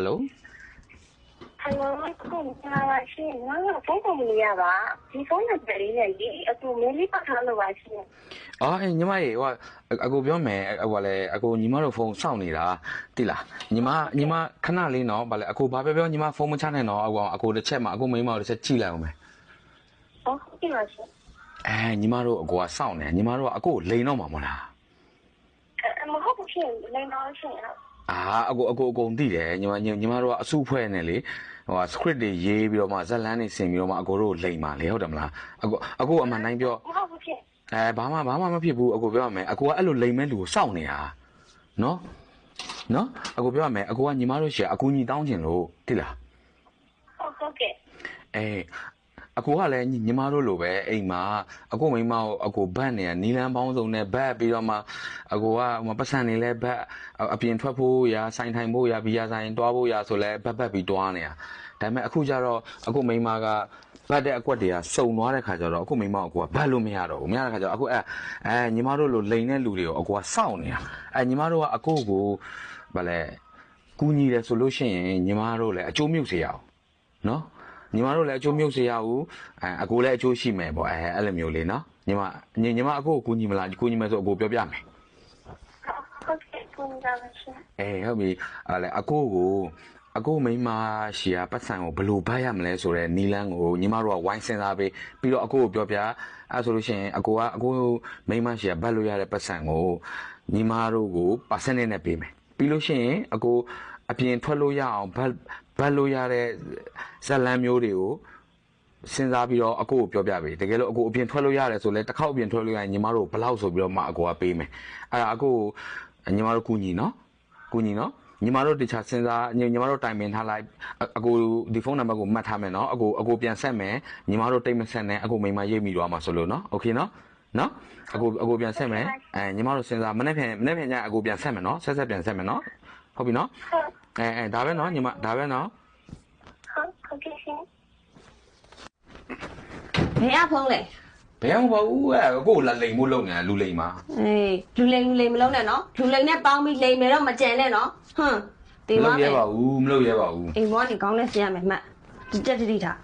ဟယ်လိုဟယ်လိုကိုညာပါရှင်ငါကဖုန်းကုမ္ပဏီရပါဒီဖုန်းနံပါတ်လေးနဲ့လေအခုမေးလေးပတ်ထားလို့ပါရှင်အော်အေးညီမရေဟိုကအကိုပြောမယ်ဟိုကလည်းအကိုညီမတို့ဖုန်းစောင့်နေတာတိလားညီမညီမခဏလေးနော်ဗာလေအကိုဘာပြောပြောညီမဖုန်းမချနဲ့နော်အကိုအကိုတစ်ချက်မှအကိုမိန်းမတို့တစ်ချက်ကြည့်လိုက်အောင်မယ်ဟုတ်ကဲ့ပါရှင်အဲညီမတို့အကိုကစောင့်နေညီမတို့ကအကိုလိန်တော့မှာမဟုတ်လားအမဟုတ်ဘူးရှင်လိမ့်တော့ရှင် အာအကိုအကိုအကုန်သိတယ်ညီမညီညီမတို့ကအစုဖွဲ့နေလေဟိုက script တွေရေးပြီးတော့မှဇက်လန်းတွေဆင်ပြီးတော့မှအကိုတို့လိန်ပါလေဟုတ်တယ်မလားအကိုအကိုအမှန်တိုင်းပြောမဟုတ်ဘူးရှင်အဲဘာမှဘာမှမဖြစ်ဘူးအကိုပြောရမယ်အကိုကအဲ့လိုလိမ်မဲ့လူကိုစောင့်နေတာနော်နော်အကိုပြောရမယ်အကိုကညီမတို့ရှေ့အကူညီတောင်းချင်လို့တိလားဟုတ်ဟုတ်ကဲ့အဲ အကိုကလည်းညီညီမတို့လိုပဲအိမ်မှာအကိုမိန်းမကိုအကိုဘတ်နေရနီလန်းပေါင်းစုံနဲ့ဘတ်ပြီးတော့မှအကိုကဟိုမှာပတ်စံနေလဲဘတ်အအပြင်ထွက်ဖို့ရာဆိုင်ထိုင်ဖို့ရာဘီယာဆိုင်တွားဖို့ရာဆိုလဲဘတ်ဘတ်ပြီးတွားနေတာဒါပေမဲ့အခုကျတော့အကိုမိန်းမကဘတ်တဲ့အကွက်တွေကစုံသွားတဲ့ခါကျတော့အခုမိန်းမကိုအကိုကဘတ်လို့မရတော့ဘူးမရတဲ့ခါကျတော့အခုအဲအဲညီမတို့လိုလိန်တဲ့လူတွေကိုအကိုကစောင့်နေတာအဲညီမတို့ကအကိုကိုဗာလဲကူညီတယ်ဆိုလို့ရှိရင်ညီမတို့လည်းအကျိုးမြုပ်စေရအောင်နော် ညီမတို့လည်းအကျိုးမြုပ်စေရဘူးအဲအကိုလည်းအကျိုးရှိမယ်ပေါ့အဲအဲ့လိုမျိုးလေးနော်ညီမညီညီမအကိုကိုကူညီမလားကူညီမယ်ဆိုအကိုပြောပြမယ်ဟုတ်ကဲ့ကိုညာပါရှင်အဲဟုတ်ပြီအဲ့လေအကိုကိုအကိုမိန်းမရှိရပတ်စံကိုဘယ်လိုဘတ်ရမလဲဆိုတော့နီလန်းကိုညီမတို့ကဝိုင်းစင်စားပေးပြီးတော့အကိုကိုပြောပြအဲ့ဆိုလို့ရှိရင်အကိုကအကိုမိန်းမရှိရဘတ်လို့ရတဲ့ပတ်စံကိုညီမတို့ကိုပါစနစ်နဲ့ပေးမယ်ပြီးလို့ရှိရင်အကို အပြင်ထွက်လို့ရအောင်ဘတ်ဘတ်လို့ရတဲ့ဇက်လန်းမျိုးတွေကို စဉ်းစားပြီးတော့အကိုကိုပြောပြပေးတကယ်လို့အကိုအပြင်ထွက်လို့ရတယ်ဆိုလဲတစ်ခေါက်အပြင်ထွက်လို့ရရင်ညီမတို့ဘယ်လောက်ဆိုပြီးတော့မှအကိုကပေးမယ်အဲ့ဒါအကိုကိုညီမတို့ကူညီနော်ကူညီနော်ညီမတို့တခြားစဉ်းစားညီညီမတို့တိုင်ပင်ထားလိုက်အအကိုဒီဖုန်းနံပါတ်ကိုမှတ်ထားမယ်နော်အကိုအကိုပြန်ဆက်မယ်ညီမတို့တိတ်မဆက်နဲ့အကိုမိန်းမရိပ်မိတော့မှာဆိုလို့နော်โอเคနော်နော်အကိုအကိုပြန်ဆက်မယ်အဲညီမတို့စဉ်းစားမနေ့ဖြန်မနေ့ဖြန်ကျရင်အကိုပြန်ဆက်မယ်နော်ဆက်ဆက်ပြန်ဆက်မယ်နော်ဟုတ်ပြီနော် ဟုတ် အဲအဲဒါပဲနော်ညီမဒါပဲနော်ဟုတ်ဟုတ်ကဲ့ရှင်ဘယ်အဖုံးလဲဘယ်မှမဟုတ်ဘူးအဲအကိုလာလိန်မို့လုံနေလူလိန်မှာအေးလူလိမ်လူလိမ်မလုံးနဲ့နော်လူလိမ်နဲ့ပေါင်းပြီးလိမ်မယ်တော့မကြံနဲ့နော်ဟွန်းမဒီလုပ်မှာရဲပါဘူးမလုပ်ရဲပါဘူးအိမ်မောနေကောင်းနဲ့ဆင်းရမယ်မှတ်ဒီတက်တိထား